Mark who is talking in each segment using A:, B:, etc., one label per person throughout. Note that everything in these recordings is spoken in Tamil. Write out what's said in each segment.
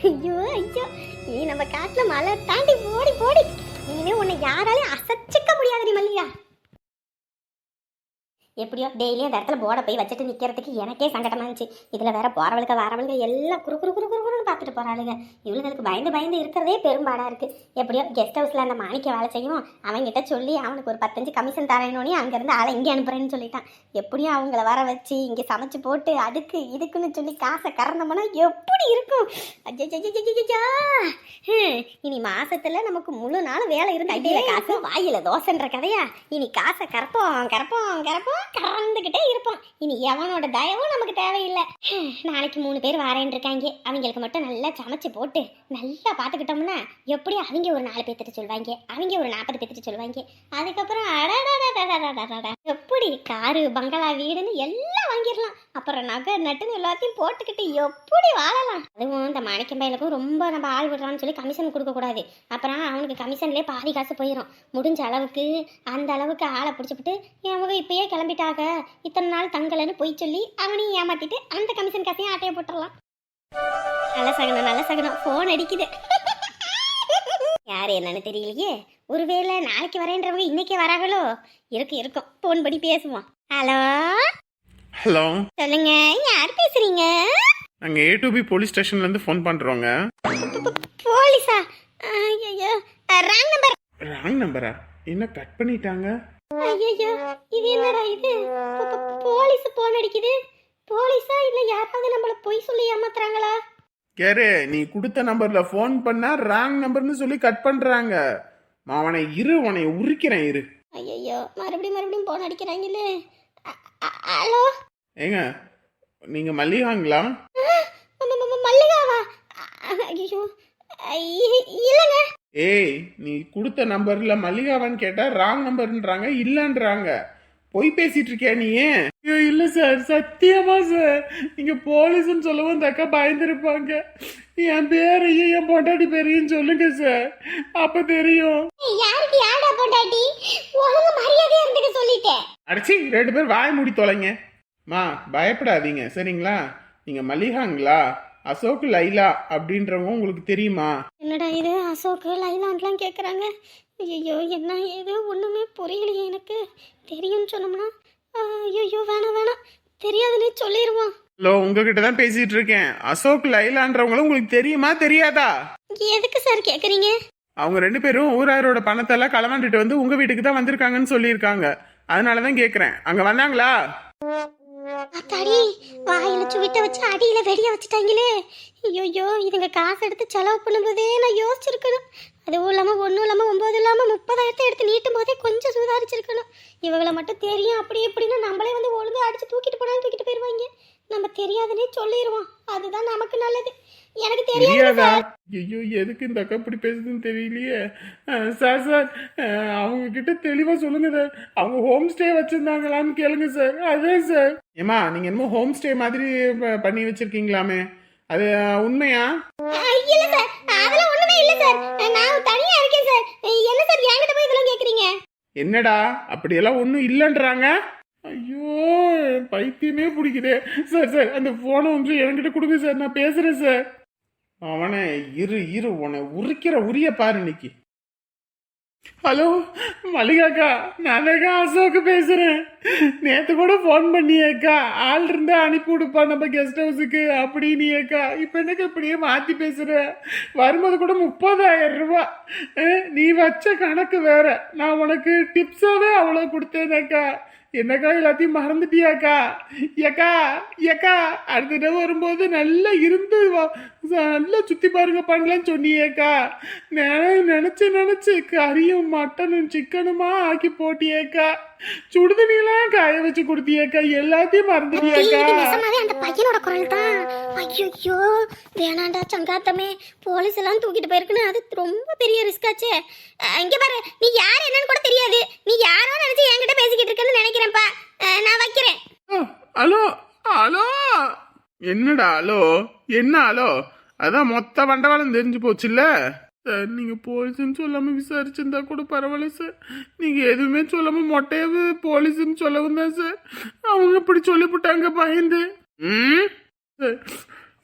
A: ஐயோ ஐயோ. நீ நம்ம காட்டுல மலை தாண்டி ஓடி போடி இனிமே உன்னை யாராலையும் அசைச்சிக்க முடியாது மல்லிகா. எப்படியோ டெய்லியும் அந்த இடத்துல போர்டை போய் வச்சுட்டு நிற்கிறதுக்கு எனக்கே சங்கடமாக இருந்துச்சு. இதில் வேற போறவளுக்கு வரவளுக்கு எல்லாம் குறு குறு குறு குறுன்னு பார்த்துட்டு போகிறாளுங்க இவளுங்களுக்கு பயந்து பயந்து இருக்கிறதே பெரும்பாடாக இருக்குது எப்படியோ கெஸ்ட் ஹவுஸ்ல அந்த மாணிக்க வேலை செய்யும். அவன்கிட்ட சொல்லி அவனுக்கு ஒரு பத்தஞ்சு கமிஷன் தரணும்னே அங்கேருந்து ஆளை இங்கே அனுப்புகிறேன்னு சொல்லிட்டான். எப்படியும் அவங்கள வர வச்சு இங்கே சமைச்சு போட்டு அதுக்கு இதுக்குன்னு சொல்லி காசை கறந்தோம்னா எப்படி இருக்கும்? இனி மாசத்துல நமக்கு முழு நாள் வேலை இருந்து கையில காசு வாயில தோசைன்ற கதையா? இனி காசை கறப்போம் கறப்போம் கறப்போம். கறந்துக்கிட்டே இருப்போம் இனி எவனோட தயவும் நமக்கு தேவையில்லை. நாளைக்கு மூணு பேர் வரேன் இருக்காங்க. அவங்களுக்கு மட்டும் நல்லா சமைச்சு போட்டு நல்லா பார்த்துக்கிட்டோம்னா எப்படி அவங்க ஒரு நாலு பேர்த்துட்டு சொல்லுவாங்க அவங்க ஒரு நாற்பது பேர்த்துட்டு சொல்லுவாங்க அதுக்கப்புறம் எப்படி காரு பங்களா வீடுன்னு எல்லாம் வாங்கிடலாம். அப்புறம் நகை நட்டுன்னு எல்லாத்தையும் போட்டுக்கிட்டு எப்படி வாழலாம்? அதுவும் இந்த மாணிக்கம்பையிலுக்கும் ரொம்ப நம்ம ஆள் விடுறான்னு சொல்லி கமிஷன் கொடுக்கக்கூடாது அப்புறம் அவனுக்கு கமிஷன்லேயே பாதி காசு போயிடும் முடிஞ்ச அளவுக்கு அந்த அளவுக்கு ஆளை பிடிச்சிப்பிட்டு அவங்க இப்பயே கிளம்பிட்டாங்க இத்தனை நாள் தங்கலன்னு பொய் சொல்லி அவனையும் ஏமாத்திட்டு அந்த கமிஷன் காசையும் ஆட்டையை போட்டுடலாம். நல்ல சகனம் நல்ல சகனம். ஃபோன் அடிக்குது. யார் என்னன்னு தெரியலையே. ஒருவேளை நாளைக்கு வரேன்றவங்க இன்னைக்கே வராங்களோ? இருக்கு இருக்கும். ஃபோன் படி பேசுவோம். Hello
B: hello.
A: சொல்லுங்க யார் பேசுறீங்க?
B: நாங்கள் ஏ டு பி போலீஸ் ஸ்டேஷன்லேருந்து ஃபோன் பண்ணுறோங்க
A: போலீஸா? ஐயோ ராங் நம்பர்
B: ராங் நம்பரா என்ன கட் பண்ணிட்டாங்க?
A: ஐயோ இது என்னடா இது? போலீஸ் போன் அடிக்குது. போலீஸா? இல்ல யாராவது நம்மள பொய் சொல்லி ஏமாத்துறாங்களா?
B: கேரு நீ கொடுத்த நம்பரில் ஃபோன் பண்ணா ராங் நம்பர்னு சொல்லி கட் பண்ணுறாங்க அவனை இரு உன்னை உரிக்கிறேன் இரு.
A: ஐயோ மறுபடியும் மறுபடியும் போன் அடிக்கிறாங்களே. ஹலோ?
B: ஏங்க நீங்கள் மல்லிகாங்களா?
A: மல்லிகாவா? ஐயோ இல்லைங்க.
B: ஏய் நீ கொடுத்த நம்பரில் மல்லிகாவான்னு கேட்டால் ராங் நம்பர்ன்றாங்க இல்லைன்றாங்க. பொய் பேசிட்டு இருக்கியா நீ? ஐயோ இல்லை சார் சத்தியமா சார். நீங்க போலீஸ்னு சொல்லவும் அக்கா பயந்துருப்பாங்க. என் பேரையும் என் பொண்டாட்டி பேரையும் சொல்லுங்க சார். அப்ப தெரியும்.
A: யாருக்கு யாரா பொண்டாட்டி? ஒழுங்கு மரியாதையா இருந்துக்க சொல்லிட்டேன்.
B: அடிச்சி ரெண்டு பேர் வாய் மூடி தொலைங்க. மா பயப்படாதீங்க. சரிங்களா? நீங்க மல்லிகாங்களா? அசோக் லைலா அப்படின்றவங்க உங்களுக்கு தெரியுமா?
A: என்னடா இது? அசோக் லைலான்லாம் கேட்குறாங்க ஐயோ என்ன இது? ஒன்றுமே புரியலையே எனக்கு. தெரியும்னு சொன்னோம்னா ஐயோ வேணாம் வேணாம். தெரியாதுன்னே சொல்லிடுவோம்
B: ஹலோ உங்ககிட்ட தான் பேசிட்டு இருக்கேன். அசோக் லைலான்றவங்களும் உங்களுக்கு தெரியுமா தெரியாதா?
A: எதுக்கு சார் கேட்குறீங்க
B: அவங்க ரெண்டு பேரும் ஊராரோட பணத்தெல்லாம் களவாண்டுட்டு வந்து உங்க வீட்டுக்கு தான் வந்திருக்காங்கன்னு சொல்லியிருக்காங்க. அதனால தான் கேட்குறேன் அங்க வந்தாங்களா?
A: அத்தாடி வாயில சுவிட்ட வச்சு அடியில வெடிய வச்சுட்டாங்களே. ஐயோ இதுங்க காசு எடுத்து செலவு பண்ணும்போதே நான் யோசிச்சிருக்கணும். அதுவும் இல்லாமல் ஒன்றும் இல்லாமல் ஒம்பது இல்லாமல் முப்பதாயிரத்தை எடுத்து நீட்டும் போதே கொஞ்சம் சுதாரிச்சிருக்கணும். இவங்களை மட்டும் தெரியும் அப்படி இப்படின்னு நம்மளே வந்து ஒழுங்கா அடிச்சு தூக்கிட்டு போனாலும் தூக்கிட்டு போயிடுவாங்க நம்ம தெரியாதுன்னே சொல்லிடுவோம் அதுதான் நமக்கு நல்லது. எனக்கு தெரியாது
B: ஐயோ எதுக்கு இந்த அக்கா இப்படி பேசுதுன்னு தெரியலையே. சார் சார் அவங்க கிட்ட தெளிவா சொல்லுங்க சார். அவங்க ஹோம் ஸ்டே வச்சிருந்தாங்களான்னு கேளுங்க சார். அதான் சார். ஏமா நீங்க என்னமோ ஹோம் ஸ்டே மாதிரி பண்ணி வச்சிருக்கீங்களாமே. அது உண்மையா?
A: இல்ல சார். அதெல்லாம் ஒண்ணுமே இல்ல சார். நான் தனியா இருக்கேன் சார். என்ன சார் என்கிட்ட போய் இதெல்லாம் கேக்குறீங்க?
B: என்னடா அப்படியெல்லாம் ஒன்றும் இல்லைன்றாங்க? ஐயோ பைத்தியமே பிடிக்குதே. சார் சார் அந்த ஃபோனை வந்து என்கிட்ட கொடுங்க சார். நான் பேசுறேன் சார். அவனை இரு இரு உன்னை உரிக்கிற உரிய பாரு இன்னைக்கு. ஹலோ மல்லிகாக்கா நான் அசோக்கு அசோக் பேசுறேன். நேத்து கூட ஃபோன் பண்ணியேக்கா ஆள் இருந்தா அனுப்பி விடுப்பா நம்ம கெஸ்ட் ஹவுஸுக்கு அப்படின்னியேக்கா இப்போ என்னக்கா இப்படியே மாத்தி பேசுற? வரும்போது கூட முப்பதாயிரம் ரூபா. நீ வச்ச கணக்கு வேற. நான் உனக்கு டிப்ஸாவே அவ்வளோ கொடுத்தேனேக்கா என்னக்கா எல்லாத்தையும் மறந்துட்டியாக்கா? ஏக்கா ஏக்கா அடுத்த தடவை வரும்போது நல்லா இருந்து வா- நல்லா சுத்தி பாருங்க பண்ணலன்னு சொன்னியேக்கா. நான் நினைச்சு நினைச்சு கறியும் மட்டனும் சிக்கனுமா ஆக்கி போட்டியேக்கா. சுடுதண்ணிலாம் காய வச்சு கொடுத்தியேக்கா எல்லாத்தையும் மறந்துட்டியாக்கா.
A: நிஜமாவே அந்த பையனோட குரல் தான் ஐயோ வேணாண்டா சங்காத்தமே. போலீஸ் எல்லாம் தூக்கிட்டு போயிருக்குன்னு அது ரொம்ப பெரிய ரிஸ்க் ஆச்சே. இங்க பாரு நீ யார் என்னன்னு கூட தெரியாது. நீ யாரோ நினைச்சு என்கிட்ட பேசிக்கிட்டு இருக்கேன்னு நினைக்கிறேன்ப்பா. நான் வைக்கிறேன்.
B: Hello hello. என்னடா ஹலோ? என்ன ஹலோ? அதான் மொத்த வண்டவாளம் தெரிஞ்சு போச்சுல்ல? சார் நீங்க போலீஸ்னு சொல்லாம விசாரிச்சிருந்தா கூட பரவாயில்ல சார். நீங்க எதுவுமே சொல்லாம மொட்டையாவே போலீஸ்னு சொல்லவும் தான் சார். அவங்க இப்படி சொல்லிவிட்டாங்க பயந்து. ம்? சார்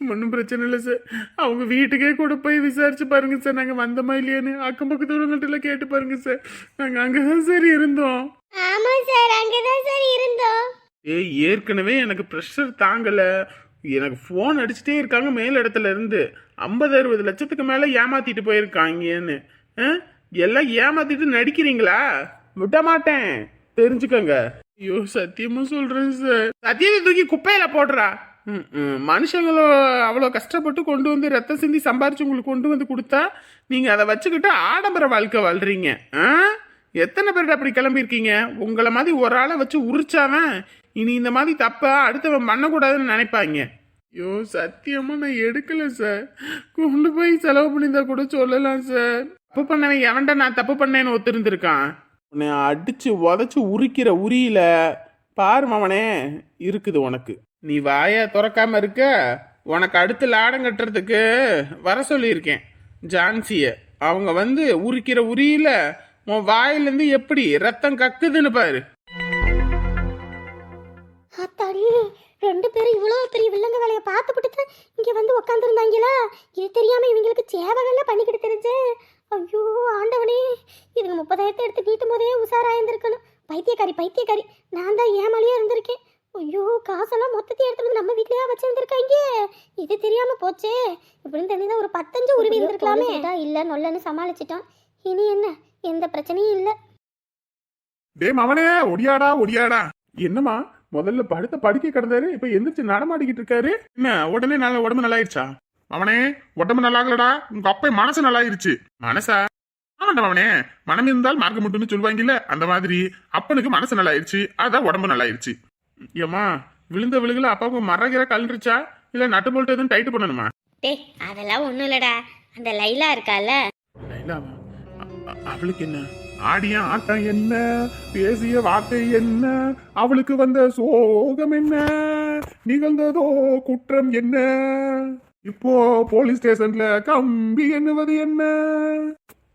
C: ஒன்றும் பிரச்சனை இல்லை சார். அவங்க வீட்டுக்கே கூட போய் விசாரிச்சு பாருங்க சார். நாங்கள் வந்தோமா இல்லையான்னு அக்கம் பக்கத்து உள்ளவங்கள்ட்ட கேட்டு பாருங்க சார். நாங்கள் அங்கே தான் சார் இருந்தோம்.
A: ஆமா சார் அங்கதான் சார் இருந்தோம்.
C: ஏய் ஏற்கனவே எனக்கு ப்ரெஷர் தாங்கலை. எனக்கு ஃபோன் அடிச்சுட்டே இருக்காங்க மேல் இடத்துல இருந்து. ஐம்பது அறுபது லட்சத்துக்கு மேலே ஏமாத்திட்டு போயிருக்காங்கன்னு. ஆ? எல்லாம் ஏமாத்திட்டு நடிக்கிறீங்களா? விட மாட்டேன். தெரிஞ்சுக்கோங்க. ஐயோ சத்தியமா சொல்றேன் சார் சத்தியத்தை தூக்கி குப்பையில போடுறா. ம், ம். மனுஷங்களோ அவ்வளோ கஷ்டப்பட்டு கொண்டு வந்து ரத்தம் சிந்தி சம்பாரிச்சு உங்களுக்கு கொண்டு வந்து கொடுத்தா நீங்கள் அதை வச்சுக்கிட்டு ஆடம்பர வாழ்க்கை வாழ்றீங்க. ஆ? எத்தனை பேர் அப்படி கிளம்பியிருக்கீங்க? உங்களை மாதிரி ஒரு ஆளை வச்சு உரிச்சாவன் இனி இந்த மாதிரி தப்பா அடுத்தவன் பண்ணக்கூடாதுன்னு நினைப்பாங்க. ஐயோ சத்தியமா நான் எடுக்கல சார். கொண்டு போய் செலவு பண்ணியிருந்தா கூட சொல்லலாம் சார். தப்பு பண்ணவன் எவன்டா நான் தப்பு பண்ணேன்னு ஒத்துருந்துருக்கான்? உன்னை அடிச்சு உதச்சு உரிக்கிற உரியில பாரு மவனே இருக்குது உனக்கு. நீ வாயை திறக்காம இருக்க. உனக்கு அடுத்து லாடம் கட்டுறதுக்கு வர சொல்லியிருக்கேன். ஜான்சிய அவங்க வந்து உரிக்கிற உரியில உன் வாயிலேருந்து எப்படி ரத்தம் கக்குதுன்னு பாரு.
A: அத்தாடி ரெண்டு பேரும் இவ்வளோ பெரிய வில்லங்க வேலையை பார்த்துக்கிட்டு தான் இங்கே வந்து உட்காந்துருந்தாங்களா இது தெரியாமல் இவங்களுக்கு சேவைகள்லாம் பண்ணிக்கிட்டு தெரிஞ்சு ஐயோ ஆண்டவனே. இதுங்க முப்பதாயிரத்தை எடுத்து நீட்டும் போதே உஷாராயிருந்திருக்கணும். பைத்தியக்காரி பைத்தியக்காரி. நான் தான் ஏமாலியாக இருந்திருக்கேன். ஐயோ காசெல்லாம் மொத்தத்தையும் எடுத்து வந்து நம்ம வீட்லயே வச்சிருந்துருக்காங்க இது தெரியாம போச்சே. இப்படின்னு தெரிஞ்சா ஒரு பத்தஞ்சு உருவி இருந்திருக்கலாமே. இல்ல நொல்லன்னு சமாளிச்சிட்டோம் இனி என்ன? எந்த பிரச்சனையும் இல்லை.
C: டேய் மவனே ஒடியாடா ஒடியாடா. என்னம்மா? முதல்ல படுத்த படுக்கை கிடந்தாரு. இப்ப எந்திரிச்சு நடமாடிக்கிட்டு இருக்காரு. என்ன உடனே நல்ல உடம்பு நல்லாயிருச்சா? மவனே உடம்பு நல்லாகலடா. உங்க அப்பா மனசு நல்லாயிருச்சு. மனசா? ஆமாண்டா மவனே. மனம் இருந்தால் மார்க்க முட்டுன்னு சொல்லுவாங்கல்ல அந்த மாதிரி. அப்பனுக்கு மனசு நல்லாயிருச்சு. அதான் உடம்பு நல்லாயிருச்சு. ஏம்மா விழுந்த விழுகுல அப்பாவுக்கு மரகிற கலண்டுருச்சா இல்ல நட்டு போல்ட்டு எதுவும் டைட்டு பண்ணணுமா?
A: டேய் அதெல்லாம் ஒன்றும் இல்லடா. அந்த லைலா இருக்கால.
C: லைலாவா? அவளுக்கு என்ன? ஆடிய ஆட்டம் என்ன? பேசிய வார்த்தை என்ன? அவளுக்கு வந்த சோகம் என்ன? நிகழ்ந்ததோ குற்றம் என்ன? இப்போ போலீஸ் ஸ்டேஷன்ல கம்பி எண்ணுவது என்ன?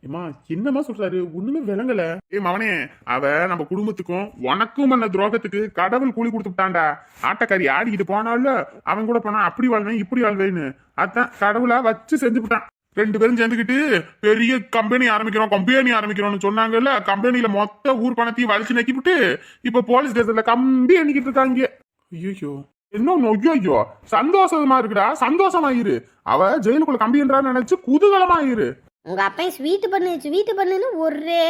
C: ஏமா என்னமா சொல்றாரு? ஒண்ணுமே விளங்கல. ஏ மவனே அவ நம்ம குடும்பத்துக்கும் உனக்கும் அந்த துரோகத்துக்கு கடவுள் கூலி கொடுத்துட்டான்டா ஆட்டக்காரி ஆடிக்கிட்டு போனால அவன் கூட போனா அப்படி வாழ்வேன் இப்படி வாழ்வேன்னு. அதான் கடவுளா வச்சு செஞ்சுட்டான் ரெண்டு பேரும் சேர்ந்துக்கிட்டு பெரிய கம்பெனி ஆரம்பிக்கிறோம் கம்பெனி ஆரம்பிக்கிறோம்னு சொன்னாங்கல்ல கம்பெனில மொத்த ஊர் பணத்தையும் வலிச்சு நக்கிவிட்டு இப்ப போலீஸ் ஸ்டேஷன்ல கம்பி அணிக்கிட்டு இருக்காங்க. ஐயோ என்ன ஐயோ சந்தோஷமா இருக்குடா சந்தோஷமாயிரு. அவ ஜெயிலுக்குள்ள கம்பின்றான்னு நினைச்சு குதூகலமாயிரு.
A: உங்க அப்பையும் ஸ்வீட்டு பண்ணு ஸ்வீட்டு பண்ணுன்னு ஒரே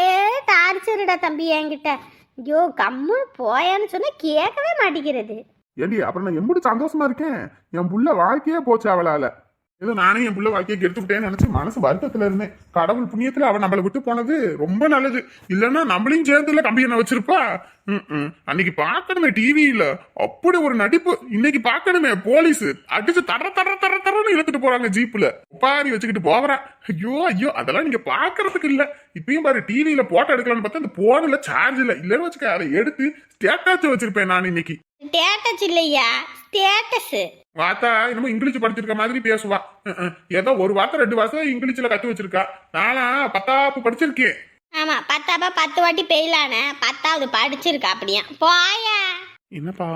A: டார்ச்சருடா தம்பி என்கிட்ட. ஐயோ கம்முன்னு போயான்னு சொன்னா கேட்கவே மாட்டேங்கிறது.
C: ஏண்டி அப்புறம் நான் எம்புட்டு சந்தோஷமா இருக்கேன்? என் புள்ள வாழ்க்கையே போச்சு அவளால. ஏதோ நானே என் பிள்ளை வாழ்க்கையை கெடுத்து விட்டேன்னு நினைச்சு மனசு வருத்தத்துல இருந்தேன். கடவுள் புண்ணியத்துல அவன் நம்மளை விட்டு போனது ரொம்ப நல்லது. இல்லைன்னா நம்மளையும் சேர்ந்துல கம்பி என்ன வச்சிருப்பா. ம், ம். அன்னைக்கு பார்க்கணுமே டிவியில அப்படி ஒரு நடிப்பு. இன்னைக்கு பார்க்கணுமே போலீஸ். அடிச்சு தர தர தர தரன்னு இழுத்துட்டு போறாங்க ஜீப்ல உப்பாரி வச்சுக்கிட்டு போறா ஐயோ ஐயோ அதெல்லாம் நீங்க பாக்குறதுக்கு இல்ல. இப்பயும் பாரு டிவியில போட்டோ எடுக்கலாம்னு பார்த்தா அந்த போன்ல சார்ஜ் இல்ல. இல்லன்னு வச்சுக்க அதை எடுத்து ஸ்டேட்டாச்சு வச்சிருப்பேன் நான் இன்னைக்கு.
A: ஸ்டேட்டஸ் இல்லையா? ஸ்டேட்டஸ்
C: வாத்தா என்னமோ இங்கிலீஷ் படிச்சிருக்க மாதிரி பேசுவா. ஏதோ ஒரு வார்த்தை ரெண்டு வார்த்தை இங்கிலீஷ்ல கத்து வச்சிருக்கா. நானா பத்தாப்பு படிச்சிருக்கேன்.
A: ஆமா பத்தாப்பா பத்து வாட்டி பெயிலான பத்தாவது படிச்சிருக்கா அப்படியா. போயா.
C: என்னப்பா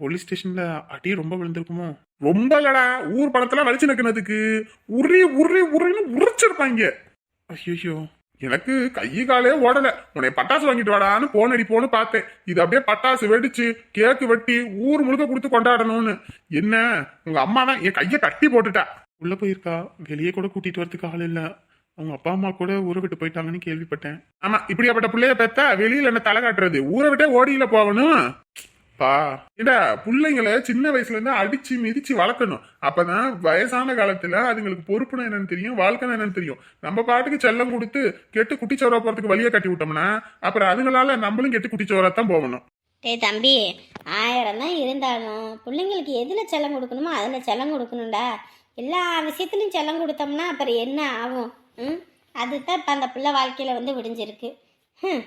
C: போலீஸ் ஸ்டேஷன்ல அடி ரொம்ப விழுந்திருக்குமோ. ரொம்ப இல்லடா ஊர் பணத்துல வலிச்சு நிக்கிறதுக்கு. உரி உரி உரின்னு உரிச்சிருப்பாங்க. ஐயோ எனக்கு கை காலே ஓடல. உன்னை பட்டாசு வாங்கிட்டு வாடான்னு போன் அடி போன்னு பார்த்தேன். இது அப்படியே பட்டாசு வெடிச்சு கேக்கு வெட்டி ஊர் முழுக்க கொடுத்து கொண்டாடணும்னு. என்ன? உங்க அம்மா தான் என் கையை கட்டி போட்டுட்டா. உள்ள போயிருக்கா? வெளியே கூட கூட்டிட்டு வரதுக்கு ஆள் இல்லை. அவங்க அப்பா அம்மா கூட ஊரை விட்டு போயிட்டாங்கன்னு கேள்விப்பட்டேன். ஆமா இப்படியாப்பட்ட பிள்ளைய பெத்தா வெளியில என்ன தலை காட்டுறது? ஊரை விட்டே ஓடியில போகணும். பா. ஏடா பிள்ளைங்களை சின்ன வயசுல இருந்து அடிச்சு மிதிச்சு வளர்க்கணும். அப்பதான் வயசான காலத்துல அதுங்களுக்கு பொறுப்புனா என்னன்னு தெரியும் வாழ்க்கைனா என்னன்னு தெரியும். நம்ம பாட்டுக்கு செல்லம் கொடுத்து கெட்டு குட்டிச்சோரா போறதுக்கு வழியை கட்டி விட்டோம்னா அப்புறம் அதுங்களால நம்மளும் கெட்டு குட்டிச்சோரா தான் போகணும்.
A: டேய் தம்பி ஆயிரம் தான் இருந்தாலும் பிள்ளைங்களுக்கு எதில் செல்லம் கொடுக்கணுமோ அதில் செல்லம் கொடுக்கணும்டா. எல்லா விஷயத்துலையும் செல்லம் கொடுத்தோம்னா அப்புறம் என்ன ஆகும்? ம்? அதுதான் இப்போ அந்த பிள்ளை வாழ்க்கையில் வந்து விடிஞ்சிருக்கு. ம்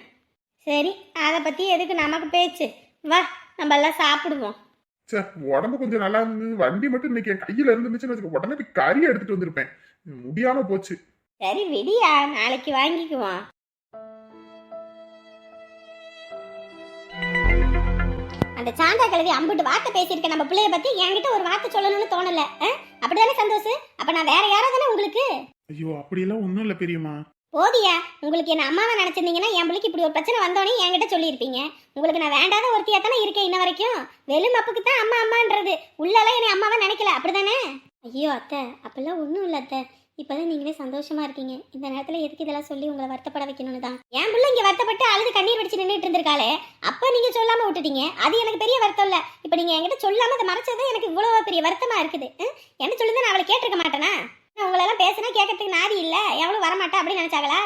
A: சரி அதை பற்றி எதுக்கு நமக்கு பேச்சு? வா. நம்ம எல்லாம் சாப்பிடுவோம்.
C: சே உடம்பு கொஞ்சம் நல்லா இருந்து வண்டி மட்டும் இன்னைக்கு என் கையில இருந்துச்சுன்னு வச்சுக்க உடனே போய் கறி எடுத்துட்டு வந்திருப்பேன். முடியாம போச்சு.
A: சரி விடியா நாளைக்கு வாங்கிக்குவோம். அந்த சாந்தா கிழவி அம்பிட்டு வார்த்தை பேசியிருக்கேன் நம்ம பிள்ளைய பத்தி என்கிட்ட ஒரு வார்த்தை சொல்லணும்னு தோணல? அப்படிதானே சந்தோஷ்? அப்ப நான் வேற யாரோ தானே உங்களுக்கு?
C: ஐயோ அப்படியெல்லாம் ஒன்றும் இல்லை பெரியம்மா.
A: போதியா உங்களுக்கு என்ன அம்மாவை நினச்சிருந்தீங்கன்னா என் பிள்ளைக்கு இப்படி ஒரு பிரச்சனை வந்தோடனே என்கிட்ட சொல்லியிருப்பீங்க. உங்களுக்கு நான் வேண்டாத ஒருத்தியாக தானே இருக்கேன் இன்ன வரைக்கும். வெளும் அப்புக்கு தான் அம்மா அம்மான்றது. உள்ளெல்லாம் என்னை அம்மாவை நினைக்கல. அப்படிதானே? ஐயோ அத்தை அப்பெல்லாம் ஒன்றும் இல்லை அத்தை. இப்போதான் நீங்களே சந்தோஷமா இருக்கீங்க. இந்த நேரத்தில் எதுக்கு இதெல்லாம் சொல்லி உங்களை வருத்தப்பட வைக்கணும்னு தான். என் பிள்ளை இங்கே வருத்தப்பட்டு அழுது கண்ணீர் வடிச்சு நின்றுட்டு இருந்திருக்காளே அப்போ நீங்கள் சொல்லாமல் விட்டுட்டீங்க. அது எனக்கு பெரிய வருத்தம் இல்லை. இப்போ நீங்கள் என்கிட்ட சொல்லாமல் அதை மறைச்சது எனக்கு இவ்வளோ பெரிய வருத்தமாக இருக்குது. ம்? என்ன சொல்லுது? நான் அவளை கேட்டிருக்க மாட்டேனா? உங்களெல்லாம் பேசினா கேட்கறதுக்கு நாதி இல்லை. எவ்வளோ வரமாட்டா அப்படின்னு நினச்சாங்களா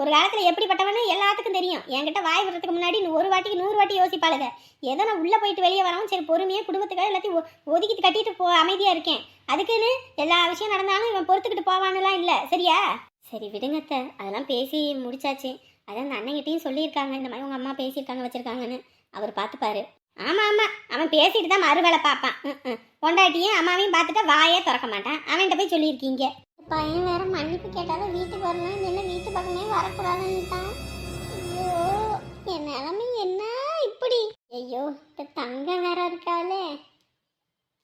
A: ஒரு காலத்தில் எப்படிப்பட்டவனு எல்லாத்துக்கும் தெரியும். என்கிட்ட வாய் விடுறதுக்கு முன்னாடி நீ ஒரு வாட்டிக்கு நூறு வாட்டி யோசிப்பாளுங்க ஏதோ நான் உள்ளே போயிட்டு வெளியே வரவும் சரி பொறுமையாக குடும்பத்துக்காக எல்லாத்தையும் ஒதுக்கிட்டு கட்டிட்டு போ அமைதியாக இருக்கேன். அதுக்குன்னு எல்லா விஷயம் நடந்தாலும் இவன் பொறுத்துக்கிட்டு போவான்னுலாம் இல்லை. சரியா? சரி விடுங்கத்த அதெல்லாம் பேசி முடிச்சாச்சு. அதான் அந்த அண்ணங்கிட்டையும் சொல்லியிருக்காங்க. இந்த மாதிரி உங்கள் அம்மா பேசியிருக்காங்க வச்சுருக்காங்கன்னு. அவர் பார்த்துப்பாரு. ஆமாம் ஆமாம் அவன் பேசிட்டு தான் மறுவேளை பார்ப்பான். பொண்டாட்டியும் அம்மாவையும் பார்த்துட்டா வாயே திறக்க மாட்டான். அவன்கிட்ட போய் சொல்லியிருக்கீங்க. பையன் வேற மன்னிப்பு கேட்டாலும் வீட்டுக்கு வரணும் என்ன வீட்டு பக்கமே வரக்கூடாதுன்னுட்டான். ஐயோ என் நிலைமை என்ன இப்படி? ஐயோ இந்த தங்கம் வேற இருக்காளே.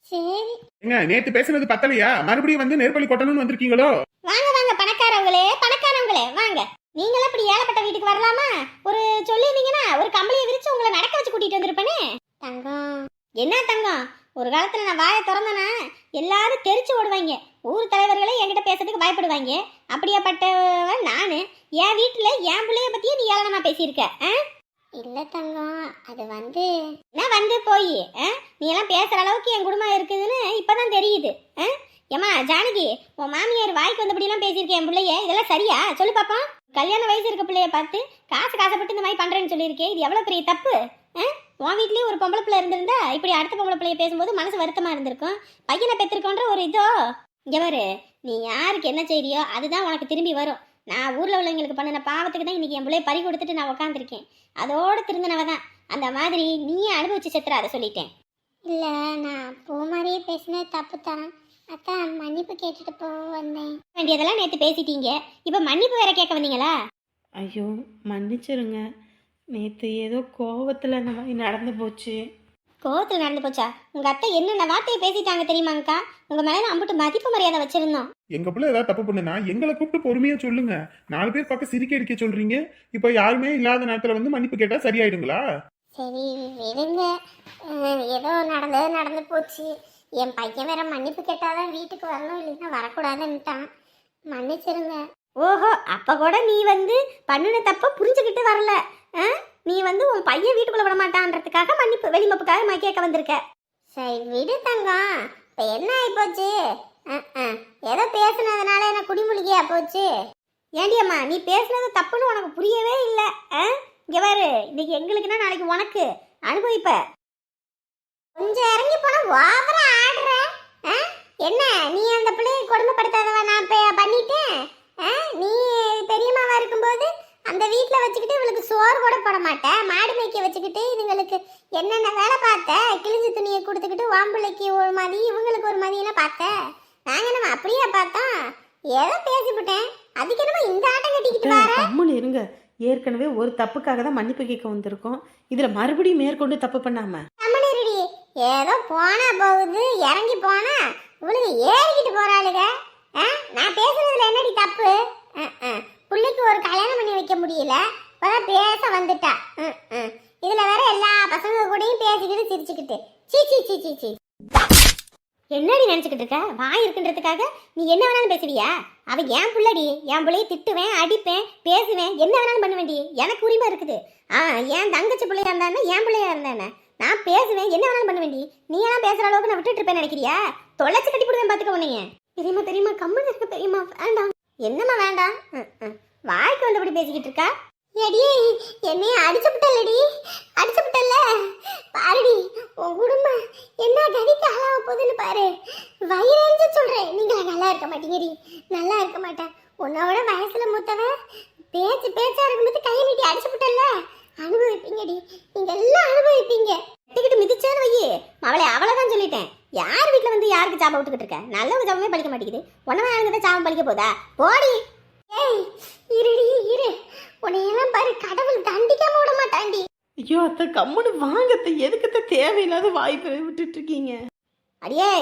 A: சரி.
C: ஏங்க நேத்து பேசுனது பத்தலையா? மறுபடியும் வந்து நெருப்பலி கொட்டணும்னு வந்திருக்கீங்களோ?
A: வாங்க வாங்க பணக்காரவங்களே பணக்காரவங்களே வாங்க. நீங்களும் இப்படி ஏழப்பட்ட வீட்டுக்கு வரலாமா? ஒரு சொல்லியிருந்தீங்கன்னா ஒரு கம்பளியை விரிச்சு உங்களை நடக்க வச்சு கூட்டிட்டு வந்திருப்பேனே. தங்கம். என்ன தங்கம்? ஒரு காலத்துல நான் வாயை திறந்தனா எல்லாரும் தெரிச்சு ஓடுவாங்க ஊர் தலைவர்களே என்கிட்ட பேசுறதுக்கு பயப்படுவாங்க அப்படியாப்பட்டவன் நானு. என் வீட்டுல என் பிள்ளைய பத்தியே நீ ஏளனமா பேசியிருக்க ஆ? இல்ல தங்கம். அது வந்து என்ன வந்து போய் நீ எல்லாம் பேசுற அளவுக்கு என் குடும்பம் இருக்குதுன்னு இப்பதான் தெரியுது ஆ? ஏம்மா ஜானகி உன் மாமியார் வாய்க்கு வந்தபடியெல்லாம் பேசியிருக்கேன் என் பிள்ளைய? இதெல்லாம் சரியா? சொல்லு பாப்போம். கல்யாண வயசு இருக்க பிள்ளைய பார்த்து காசு காசைப்பட்டு இந்த மாதிரி பண்றேன்னு சொல்லியிருக்கேன் இது எவ்வளவு பெரிய தப்பு? உன் வீட்லயும் ஒரு பொம்பளை பிள்ளை இருந்திருந்தா இப்படி அடுத்த பொம்பளை பிள்ளைய பேசும்போது மனசு வருத்தமா இருந்திருக்கும். பையனை பெற்றிருக்கோன்ற ஒரு இதோ. இங்க பாரு நீ யாருக்கு என்ன செய்றியோ அதுதான் உனக்கு திரும்பி வரும். நான் ஊர்ல உள்ளவங்களுக்கு பண்ணின பாவத்துக்கு தான் இன்னைக்கு என் பிள்ளைய பறி கொடுத்துட்டு நான் உட்காந்துருக்கேன் அதோட திருந்தினவ தான். அந்த மாதிரி நீயே அனுபவிச்சு செத்துற அதை சொல்லிட்டேன்.
D: இல்ல நான் பூ மாதிரியே பேசினது தப்பு தான். அதான் மன்னிப்பு கேட்டுட்டு போ வந்தேன்.
A: வேண்டியதெல்லாம் நேற்று பேசிட்டீங்க. இப்போ மன்னிப்பு வேற கேட்க வந்தீங்களா?
E: ஐயோ மன்னிச்சிருங்க. நேற்று ஏதோ கோவத்தில் இந்த மாதிரி நடந்து போச்சு.
A: கோவத்தில் நடந்து போச்சா? உங்க அத்தை என்னென்ன வார்த்தையை பேசிட்டாங்க தெரியுமாங்கக்கா உங்க மேல அம்புட்டு மதிப்பு மரியாதை வச்சிருந்தோம்.
C: எங்க பிள்ளை ஏதாவது தப்பு பண்ணுனா எங்களை கூப்பிட்டு பொறுமையா சொல்லுங்க. நாலு பேர் பக்கம் சிரிக்க அடிக்க சொல்றீங்க. இப்ப யாருமே இல்லாத நேரத்துல வந்து மன்னிப்பு கேட்டா சரியாயிடுங்களா?
D: சரி விடுங்க. ஏதோ நடந்தது நடந்து போச்சு. என் பையன் வேற மன்னிப்பு கேட்டாதான் வீட்டுக்கு வரணும் இல்லைன்னா வரக்கூடாதுன்னுட்டான் மன்னிச்சிருங்க.
A: ஓஹோ அப்ப கூட நீ வந்து பண்ணுன தப்ப புரிஞ்சுக்கிட்டு வரல? நீ வந்து உன் பையன் வீட்டுக்குள்ள விட மாட்டான்றதுக்காக மன்னிப்பு வெளிமப்புக்காக நான் கேட்க வந்திருக்க.
D: சரி விடு தங்கம் இப்போ என்ன ஆயிப்போச்சு? அஹ், ஏதோ பேசுனதுனால என்ன குடிமுழுகியா போச்சு?
A: ஏண்டியம்மா நீ பேசுனது தப்புன்னு உனக்கு புரியவே இல்லை. இங்க பாரு இன்னைக்கு எங்களுக்குன்னா நாளைக்கு உனக்கு. அனுபவிப்ப.
D: கொஞ்சம் இறங்கி போனா ஓவரா ஆடுற. ஆ? என்ன நீ அந்த பிள்ளையை கொடுமைப்படுத்தாதவ நான் பண்ணிட்டேன்? ஆ? நீ பெரியம்மாவா இருக்கும்போது அந்த வீட்டில் வச்சுக்கிட்டு இவளுக்கு சோறு கூட போட மாட்டேன். மாடு மேய்க்க வச்சுக்கிட்டு இதுங்களுக்கு என்னென்ன வேலை பார்த்த? கிழிஞ்ச துணியை கொடுத்துக்கிட்டு வாம்பிள்ளைக்கு ஒரு மாதிரி இவங்களுக்கு ஒரு மாதிரியெல்லாம் பார்த்த? நாங்கள் நம்ம அப்படியே பார்த்தோம்? ஏதோ பேசிவிட்டேன் அதுக்கு என்னமோ இந்த ஆட்டம் கட்டிக்கிட்டு வர.
E: கம்முன்னு இருங்க. ஏற்கனவே ஒரு தப்புக்காக தான் மன்னிப்பு கேட்க வந்திருக்கோம். இதில் மறுபடியும் மேற்கொண்டு தப்பு பண்ணாம.
D: ஏதோ போனா போகுது இறங்கி போனா இவளுங்க ஏறிக்கிட்டு போறாளுங்க? நான் பேசுனதுல என்னடி தப்பு. புள்ளைக்கு ஒரு கல்யாணம் பண்ணி வைக்க முடியல. இப்பதான் பேச வந்துட்டா. இதுல வேற எல்லா பசங்க கூடயும் பேசிக்கிட்டு சிரிச்சுக்கிட்டு. சீ சீ சீ சீ சீ.
A: என்னடி நினைச்சுக்கிட்டு இருக்க? வாய் இருக்குன்றதுக்காக நீ என்ன வேணாலும் பேசுவியா? அவ என் புள்ளடி? என் பிள்ளைய திட்டுவேன் அடிப்பேன் பேசுவேன். என்ன வேணாலும் பண்ணுவேன்டி? எனக்கு உரிமை இருக்குது. ஆ என் தங்கச்சி பிள்ளையா இருந்தானே என் பிள்ளையா இருந்தானே. நான் பேசுவேன் என்ன வேணாலும் பண்ணுவேன்டி? நீ எல்லாம் பேசுற அளவுக்கு நான் விட்டுட்டு இருப்பேன் நினைக்கிறியா? தொலைச்சு கட்டி போடுவேன் பாத்துக்க உன்னைய. தெரியுமா தெரியுமா கம்முன்னு இருக்க தெரியுமா வேண்டாம். என்னம்மா வேண்டாம்? வாய்க்கு வந்தபடி பேசிக்கிட்டு இருக்கா?
D: எடி என்னைய அடிச்சு விட்டல்லடி அடிச்சு விட்டல்ல பாருடி உன் குடும்பம் என்ன கதிக்கு ஆளாக போகுதுன்னு பாரு. வயிறறிஞ்சு சொல்றேன். நீங்க நல்லா இருக்க மாட்டீங்கடி. நல்லா இருக்க மாட்டேன். உன்னோட வயசுல மூத்தவன் பேச்சு பேச்சா இருக்கும்போது கையை நீட்டி அடிச்சு விட்டல்ல அனுபவிப்பீங்கடி. நீங்க எல்லாம் அனுபவிப்பீங்க.
A: கட்டிக்கிட்டு மிதிச்சேன்னு வையே. அவளை அவ்வளவுதான் சொல்லிட்டேன். யார் வீட்ல வந்து யாருக்கு சாபம் விட்டுக்கிட்டு இருக்க நல்லவங்க சாபமே பழிக்க மாட்டேங்குது. உன்னவன் யாருங்க தான் சாபம் பழிக்க போதா? போடி.
D: ஏய் இருடி இரு. உன்னையெல்லாம் பாரு கடவுள் தண்டிக்காம விட மாட்டான்டி.
E: ஐயோ அத்தை கம்முன்னு வாங்கத்த எதுக்கத்த தேவையில்லாத வாய்ப்பை விட்டுட்டு இருக்கீங்க
A: அடியே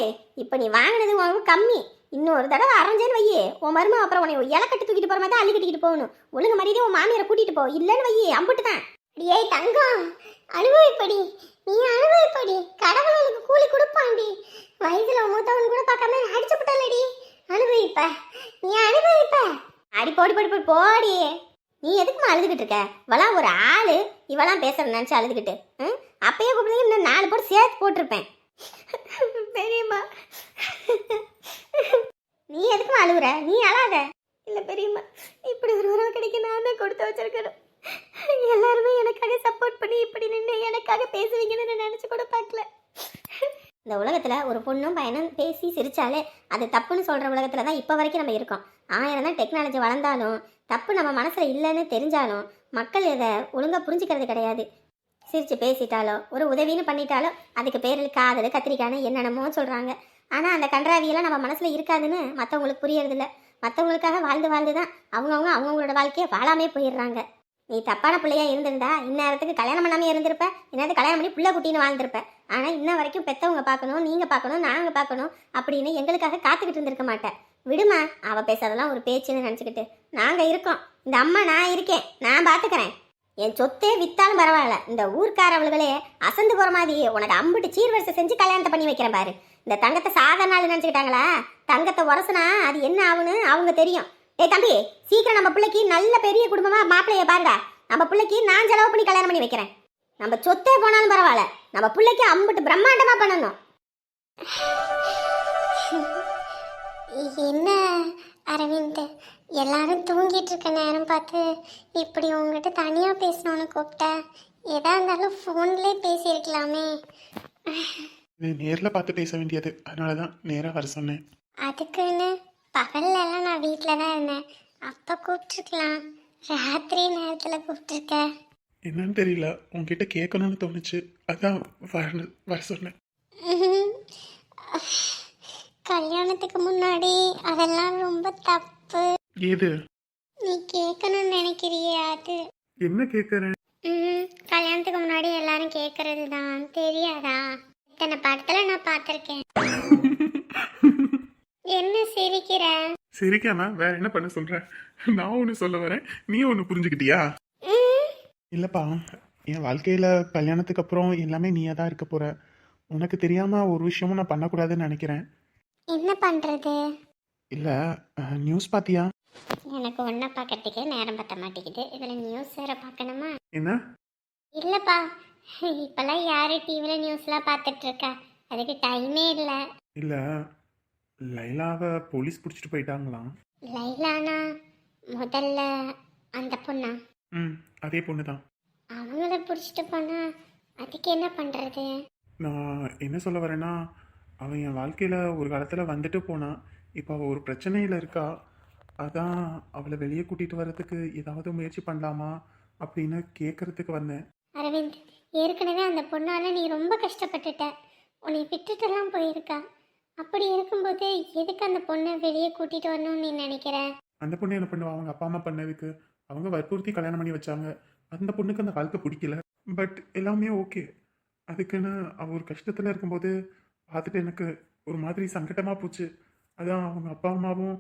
A: இப்போ நீ வாங்கினது உனக்கு கம்மி. இன்னொரு தடவை அரைஞ்சேன்னு வையே. உன் மருமக அப்புறம் உன்னை இலை கட்டி தூக்கிட்டு போகிற மாதிரி தான் அள்ளி கட்டிக்கிட்டு போகணும். ஒழுங்கு மரியாதை உன் மாமியாரை கூட்டிகிட்டு போ. இல்லைன்னு வையே அம்புட்டு தான்
D: ஏய் தங்கம். அனுபவிப்படி. நீ அனுபவிப்படி. கடவுள் உனக்கு கூலி கொடுப்பாண்டி வயசுல மூத்தவன் கூட பார்க்காம அடிச்சு விட்டாலடி அனுபவிப்ப. நீ அனுபவிப்ப.
A: அடி போடி போடி போடி போடி. நீ எதுக்குமா அழுதுகிட்டு இருக்க? இவளாம் ஒரு ஆளு. இவளாம் பேசுற நினச்சி அழுதுகிட்டு. ம்? அப்பயே கூப்பிட்டு இன்னும் நாலு போட்டு சேர்த்து போட்டிருப்பேன். பெரியம்மா. நீ எதுக்குமா அழுகுற நீ அழாத. இல்லை பெரியம்மா. இப்படி ஒரு உறவு கிடைக்க நான் தான் கொடுத்து வச்சிருக்கணும். எல்லாருமே எனக்காக சப்போர்ட் பண்ணி இப்படி நின்று எனக்காக பேசுவீங்கன்னு நான் நினச்சி கூட பார்க்கல. இந்த உலகத்தில் ஒரு பொண்ணும் பையனும் பேசி சிரித்தாலே அது தப்புன்னு சொல்கிற உலகத்தில் தான் இப்போ வரைக்கும் நம்ம இருக்கோம். ஆயிரம் தான் டெக்னாலஜி வளர்ந்தாலும் தப்பு நம்ம மனசில் இல்லைன்னு தெரிஞ்சாலும் மக்கள் இதை ஒழுங்காக புரிஞ்சுக்கிறது கிடையாது. சிரித்து பேசிட்டாலோ ஒரு உதவின்னு பண்ணிட்டாலோ அதுக்கு பேரில் காதல் கத்திரிக்கான்னு என்னென்னமோ சொல்கிறாங்க ஆனால் அந்த கன்றாவியெல்லாம் நம்ம மனசில் இருக்காதுன்னு மற்றவங்களுக்கு புரியறதில்ல. மற்றவங்களுக்காக வாழ்ந்து வாழ்ந்து தான் அவங்கவுங்க அவங்கவுங்களோட வாழ்க்கையை வாழாமே போயிடுறாங்க. நீ தப்பான பிள்ளையா இருந்திருந்தா இந்நேரத்துக்கு கல்யாணம் பண்ணாமே இருந்திருப்ப. இந்நேரத்துக்கு கல்யாணம் பண்ணி புள்ள குட்டின்னு வாழ்ந்திருப்ப. ஆனால் இன்ன வரைக்கும் பெற்றவங்க பார்க்கணும் நீங்கள் பார்க்கணும் நாங்கள் பார்க்கணும் அப்படின்னு எங்களுக்காக காத்துக்கிட்டு இருந்திருக்க மாட்டேன். விடுமா அவ பேசாதெல்லாம் ஒரு பேச்சுன்னு நினச்சிக்கிட்டு. நாங்கள் இருக்கோம். இந்த அம்மா நான் இருக்கேன். நான் பார்த்துக்கிறேன் என் சொத்தே வித்தாலும் பரவாயில்ல. இந்த ஊர்க்காரவளுகளே அசந்து போகிற மாதிரி உனக்கு அம்புட்டு சீர்வரிசை செஞ்சு கல்யாணத்தை பண்ணி வைக்கிறேன் பாரு. இந்த தங்கத்தை சாதாரண நாள் நினச்சிக்கிட்டாங்களா? தங்கத்தை உரசுனா அது என்ன ஆகுன்னு அவங்க தெரியும். ஏய் தம்பி சீக்கிரம் நம்ம பிள்ளைக்கு நல்ல பெரிய குடும்பமா மாப்பிள்ளைய பாருடா. நம்ம பிள்ளைக்கு நான் செலவு பண்ணி கல்யாணம் பண்ணி வைக்கிறேன். நம்ம சொத்தே போனாலும் பரவாயில்ல. நம்ம பிள்ளைக்கு அம்புட்டு பிரம்மாண்டமா பண்ணணும்.
D: என்ன அரவிந்த்? எல்லாரும் தூங்கிட்டு இருக்க நேரம் பார்த்து இப்படி உங்ககிட்ட தனியா பேசணும்னு கூப்பிட்டேன் எதா இருந்தாலும் ஃபோன்லேயே பேசியிருக்கலாமே.
C: இது நேரில் பார்த்து பேச வேண்டியது. அதனால தான் நேராக வர சொன்னேன்.
D: அதுக்குன்னு பகல்ல எல்லாம் நான் வீட்டில் தான் இருந்தேன். அப்போ கூப்பிட்டுருக்கலாம். ராத்திரி நேரத்தில் கூப்பிட்டுருக்க.
C: என்னன்னு தெரியல. உங்ககிட்ட கேட்கணும்னு தோணுச்சு. அதான் வர வர சொன்னேன்.
D: கல்யாணத்துக்கு முன்னாடி அதெல்லாம் ரொம்ப தப்பு.
C: ஏது?
D: நீ கேட்கணும்னு நினைக்கிறியே அது.
C: என்ன கேட்குறேன்
D: கல்யாணத்துக்கு முன்னாடி எல்லாரும் கேட்கறது தான் தெரியாதா? இத்தனை படத்துல நான் பார்த்துருக்கேன். என்ன சிரிக்கிற?
C: சிரிக்காம வேற என்ன பண்ண சொல்ற நான் ஒன்று சொல்ல வரேன். நீ ஒன்று புரிஞ்சுக்கிட்டியா? இல்லைப்பா என் வாழ்க்கையில் கல்யாணத்துக்கு அப்புறம் எல்லாமே நீயே தான் இருக்க போற. உனக்கு தெரியாம ஒரு விஷயமும் நான் பண்ணக்கூடாதுன்னு நினைக்கிறேன்.
D: என்ன பண்றது?
C: இல்லை நியூஸ் பார்த்தியா
D: எனக்கு ஒன்றை பார்க்கறதுக்கே நேரம் பத்த மாட்டேங்குது. இதில் நியூஸ் வேற பார்க்கணுமா
C: என்ன?
D: இல்லைப்பா இப்போல்லாம் யாரு டிவியில் நியூஸ்லாம் பார்த்துட்டு இருக்கா? அதுக்கு டைமே இல்லை.
C: இல்லை லைலாவை போலீஸ் பிடிச்சிட்டு போயிட்டாங்களாம்
D: லைலானா முதல்ல அந்த பொண்ணா?
C: ம் அதே பொண்ணு தான்
D: அவங்கள பிடிச்சிட்டு போனா அதுக்கு என்ன பண்ணுறது
C: நான் என்ன சொல்ல வரேன்னா அவன் என் வாழ்க்கையில் ஒரு காலத்தில் வந்துட்டு போனான் இப்போ அவள் ஒரு பிரச்சனையில் இருக்கா அதான் அவளை வெளியே கூட்டிகிட்டு வர்றதுக்கு ஏதாவது முயற்சி பண்ணலாமா அப்படின்னு கேட்குறதுக்கு வந்தேன்.
D: அரவிந்த் ஏற்கனவே அந்த பொண்ணால நீ ரொம்ப கஷ்டப்பட்டுட்ட. உன்னை விட்டுட்டெல்லாம் போயிருக்கா. அப்படி இருக்கும்போது எதுக்கு அந்த பொண்ணை வெளியே கூட்டிட்டு வரணும்னு நீ நினைக்கிற?
C: அந்த பொண்ணு என்ன பண்ணுவா? அவங்க அப்பா அம்மா பண்ணதுக்கு. அவங்க வற்புறுத்தி கல்யாணம் பண்ணி வச்சாங்க. அந்த பொண்ணுக்கு அந்த வாழ்க்கை பிடிக்கல. பட் எல்லாமே ஓகே அதுக்குன்னு அவள் ஒரு கஷ்டத்தில் இருக்கும்போது பார்த்துட்டு எனக்கு ஒரு மாதிரி சங்கடமாக போச்சு. அதான் அவங்க அப்பா அம்மாவும்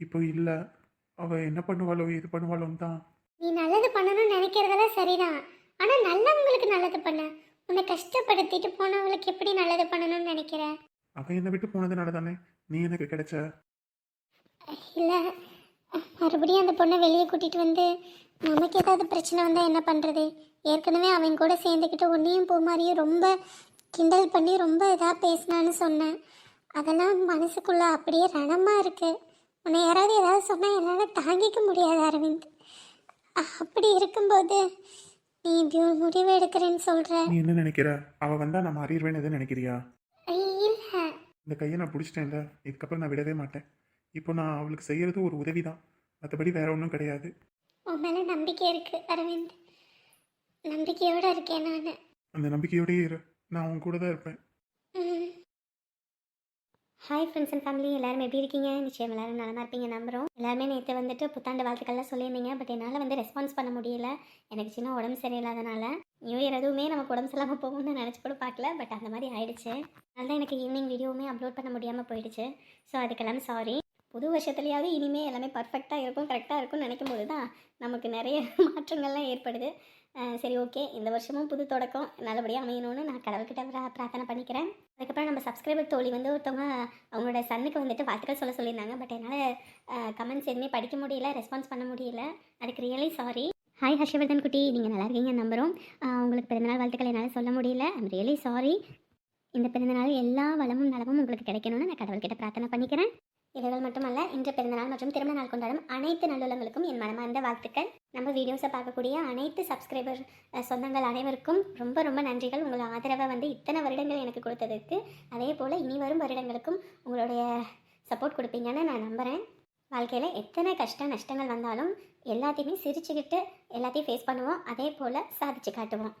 C: இப்போ இல்லை. அவள் என்ன பண்ணுவாளோ இது பண்ணுவாளோன்னு தான்.
D: நீ நல்லது பண்ணணும்னு நினைக்கிறதெல்லாம் சரிதான். ஆனா நல்லவங்களுக்கு நல்லது பண்ண. உன்னை கஷ்டப்படுத்திட்டு போனவங்களுக்கு எப்படி நல்லது பண்ணணும்னு நினைக்கிற?
C: அவன் என்னை விட்டு போனதுனால தானே நீ எனக்கு கிடைச்ச?
D: இல்லை மறுபடியும் அந்த பொண்ணை வெளியே கூட்டிட்டு வந்து நமக்கு ஏதாவது பிரச்சனை வந்தால் என்ன பண்ணுறது ஏற்கனவே அவன் கூட சேர்ந்துக்கிட்டு உன்னையும் பூ மாதிரியும் ரொம்ப கிண்டல் பண்ணி ரொம்ப இதாக பேசினான்னு சொன்னேன். அதெல்லாம் மனசுக்குள்ளே அப்படியே ரணமாக இருக்கு. உன்னை யாராவது ஏதாவது சொன்னால் என்னால் தாங்கிக்க முடியாது அரவிந்த். அப்படி இருக்கும்போது நீ இப்படி ஒரு முடிவு எடுக்கிறேன்னு சொல்கிற
C: நீ என்ன நினைக்கிற? அவள் வந்தால் நான் மாறிடுவேன்னு எதுவும் நினைக்கிறியா?
D: இல்லை
C: இந்த கையை நான் பிடிச்சிட்டேன்ல இதுக்கப்புறம் நான் விடவே மாட்டேன். இப்போ நான் அவளுக்கு செய்கிறது ஒரு உதவி தான் மற்றபடி வேற ஒன்றும் கிடையாது.
D: உன் மேலே நம்பிக்கை இருக்குது அரவிந்த். நம்பிக்கையோடு இருக்கேன் நான்.
C: அந்த நம்பிக்கையோடயே இரு. நான் உன் கூட தான் இருப்பேன்
A: ஹாய் ஃப்ரெண்ட்ஸ் அண்ட் ஃபேமிலி எல்லாரும் எப்படி இருக்கீங்க? நிச்சயம் எல்லாரும் நல்லா இருப்பீங்க. நம்புறோம். எல்லாருமே நேற்று வந்துட்டு புத்தாண்டு வாழ்த்துக்கள்லாம் சொல்லியிருந்தீங்க. பட் என்னால் வந்து ரெஸ்பான்ஸ் பண்ண முடியல. எனக்கு சின்ன உடம்பு சரியில்லாதனால நியூ இயர் எதுவுமே நமக்கு உடம்பு சரியில்லாமல் போகும்னு நினச்சி கூட பார்க்கல. பட் அந்த மாதிரி ஆயிடுச்சு. அதனால எனக்கு ஈவினிங் வீடியோவுமே அப்லோட் பண்ண முடியாமல் போயிடுச்சு. ஸோ அதுக்கெல்லாம் சாரி புது வருஷத்துலையாவது இனிமேல் எல்லாமே பர்ஃபெக்டாக இருக்கும் கரெக்டாக இருக்கும்னு நினைக்கும் போது தான் நமக்கு நிறைய மாற்றங்கள்லாம் ஏற்படுது. சரி ஓகே. இந்த வருஷமும் புது தொடக்கம். நல்லபடியாக அமையணும்னு நான் கடவுள்கிட்ட பிரா- பிரார்த்தனை பண்ணிக்கிறேன். அதுக்கப்புறம் நம்ம சப்ஸ்கிரைபர் தோழி வந்து ஒருத்தவங்க அவங்களோட சன்னுக்கு வந்துட்டு வாழ்த்துக்கள் சொல்ல சொல்லியிருந்தாங்க. பட் என்னால் கமெண்ட்ஸ் எதுவுமே படிக்க முடியல ரெஸ்பான்ஸ் பண்ண முடியல. அதுக்கு ரியலி சாரி ஹாய் ஹர்ஷவர்தன் குட்டி. நீங்கள் நல்லா இருக்கீங்க நம்புகிறோம் உங்களுக்கு பிறந்தநாள் வாழ்த்துக்கள் என்னால் சொல்ல முடியல. ஐம் ரியலி சாரி இந்த பிறந்தநாள் எல்லா வளமும் நலமும் உங்களுக்கு கிடைக்கணும்னு நான் கடவுள்கிட்ட பிரார்த்தனை பண்ணிக்கிறேன். இவர்கள் மட்டுமல்ல இன்று பிறந்தநாள் மற்றும் திருமண நாள் கொண்டாடும் அனைத்து நல்லுள்ளங்களுக்கும் என் மனமார்ந்த வாழ்த்துக்கள். நம்ம வீடியோஸை பார்க்கக்கூடிய அனைத்து சப்ஸ்கிரைபர் சொந்தங்கள் அனைவருக்கும் ரொம்ப ரொம்ப நன்றிகள். உங்கள் ஆதரவை வந்து இத்தனை வருடங்கள் எனக்கு கொடுத்ததற்கு அதே போல் இனி வரும் வருடங்களுக்கும் உங்களுடைய சப்போர்ட் கொடுப்பீங்கன்னு நான் நம்புகிறேன் வாழ்க்கையில் எத்தனை கஷ்ட நஷ்டங்கள் வந்தாலும் எல்லாத்தையுமே சிரிச்சுக்கிட்டு எல்லாத்தையும் ஃபேஸ் பண்ணுவோம். அதே போல் சாதிச்சு காட்டுவோம்.